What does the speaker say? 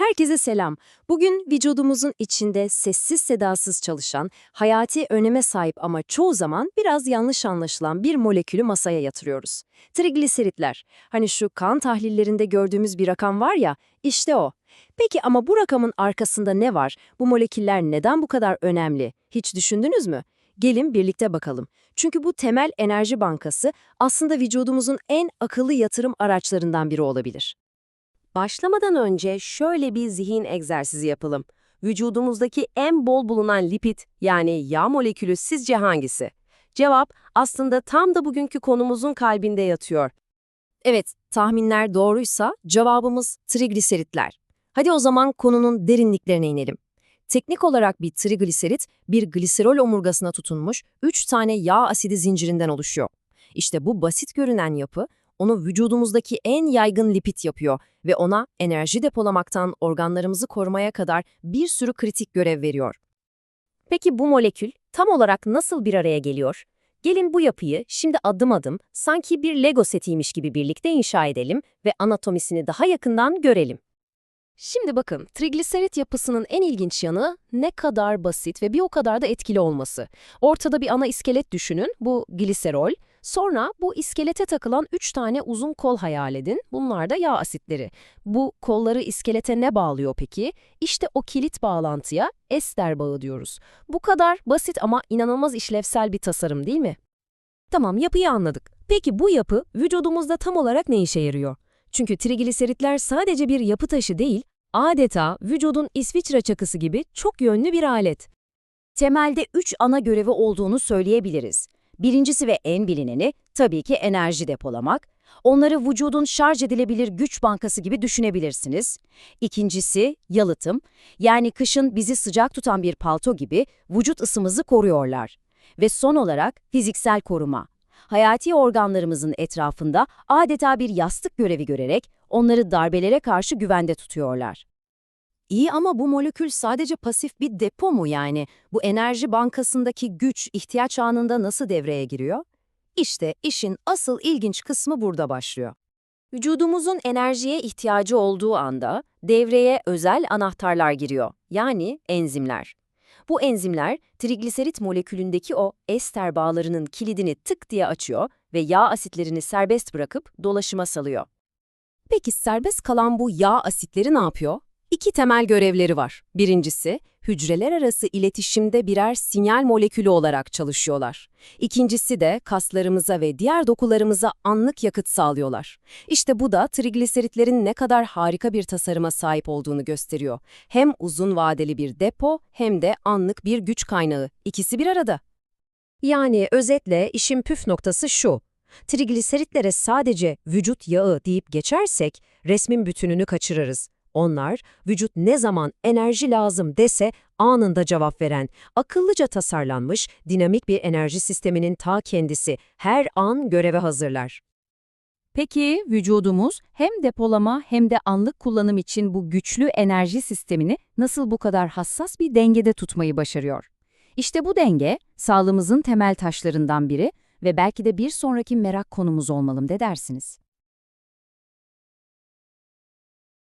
Herkese selam. Bugün vücudumuzun içinde sessiz sedasız çalışan, hayati öneme sahip ama çoğu zaman biraz yanlış anlaşılan bir molekülü masaya yatırıyoruz. Trigliseritler. Hani şu kan tahlillerinde gördüğümüz bir rakam var ya, işte o. Peki ama bu rakamın arkasında ne var? Bu moleküller neden bu kadar önemli? Hiç düşündünüz mü? Gelin birlikte bakalım. Çünkü bu temel enerji bankası aslında vücudumuzun en akıllı yatırım araçlarından biri olabilir. Başlamadan önce şöyle bir zihin egzersizi yapalım. Vücudumuzdaki en bol bulunan lipid yani yağ molekülü sizce hangisi? Cevap aslında tam da bugünkü konumuzun kalbinde yatıyor. Evet, tahminler doğruysa cevabımız trigliseritler. Hadi o zaman konunun derinliklerine inelim. Teknik olarak bir trigliserit, bir gliserol omurgasına tutunmuş 3 tane yağ asidi zincirinden oluşuyor. İşte bu basit görünen yapı, onu vücudumuzdaki en yaygın lipid yapıyor ve ona enerji depolamaktan organlarımızı korumaya kadar bir sürü kritik görev veriyor. Peki bu molekül tam olarak nasıl bir araya geliyor? Gelin bu yapıyı şimdi adım adım sanki bir Lego setiymiş gibi birlikte inşa edelim ve anatomisini daha yakından görelim. Şimdi bakın, trigliserit yapısının en ilginç yanı ne kadar basit ve bir o kadar da etkili olması. Ortada bir ana iskelet düşünün, bu gliserol. Sonra bu iskelete takılan 3 tane uzun kol hayal edin. Bunlar da yağ asitleri. Bu kolları iskelete ne bağlıyor peki? İşte o kilit bağlantıya ester bağı diyoruz. Bu kadar basit ama inanılmaz işlevsel bir tasarım değil mi? Tamam, yapıyı anladık. Peki bu yapı vücudumuzda tam olarak ne işe yarıyor? Çünkü trigliseritler sadece bir yapı taşı değil, adeta vücudun İsviçre çakısı gibi çok yönlü bir alet. Temelde üç ana görevi olduğunu söyleyebiliriz. Birincisi ve en bilineni tabii ki enerji depolamak. Onları vücudun şarj edilebilir güç bankası gibi düşünebilirsiniz. İkincisi yalıtım. Yani kışın bizi sıcak tutan bir palto gibi vücut ısımızı koruyorlar. Ve son olarak fiziksel koruma. Hayati organlarımızın etrafında adeta bir yastık görevi görerek onları darbelere karşı güvende tutuyorlar. İyi ama bu molekül sadece pasif bir depo mu yani? Bu enerji bankasındaki güç ihtiyaç anında nasıl devreye giriyor? İşte işin asıl ilginç kısmı burada başlıyor. Vücudumuzun enerjiye ihtiyacı olduğu anda devreye özel anahtarlar giriyor, yani enzimler. Bu enzimler trigliserit molekülündeki o ester bağlarının kilidini tık diye açıyor ve yağ asitlerini serbest bırakıp dolaşıma salıyor. Peki serbest kalan bu yağ asitleri ne yapıyor? İki temel görevleri var. Birincisi, hücreler arası iletişimde birer sinyal molekülü olarak çalışıyorlar. İkincisi de kaslarımıza ve diğer dokularımıza anlık yakıt sağlıyorlar. İşte bu da trigliseritlerin ne kadar harika bir tasarıma sahip olduğunu gösteriyor. Hem uzun vadeli bir depo hem de anlık bir güç kaynağı. İkisi bir arada. Yani özetle işin püf noktası şu. Trigliseritlere sadece vücut yağı deyip geçersek resmin bütününü kaçırırız. Onlar, vücut ne zaman enerji lazım dese anında cevap veren, akıllıca tasarlanmış, dinamik bir enerji sisteminin ta kendisi her an göreve hazırlar. Peki vücudumuz hem depolama hem de anlık kullanım için bu güçlü enerji sistemini nasıl bu kadar hassas bir dengede tutmayı başarıyor? İşte bu denge sağlığımızın temel taşlarından biri ve belki de bir sonraki merak konumuz olmalı ne dersiniz?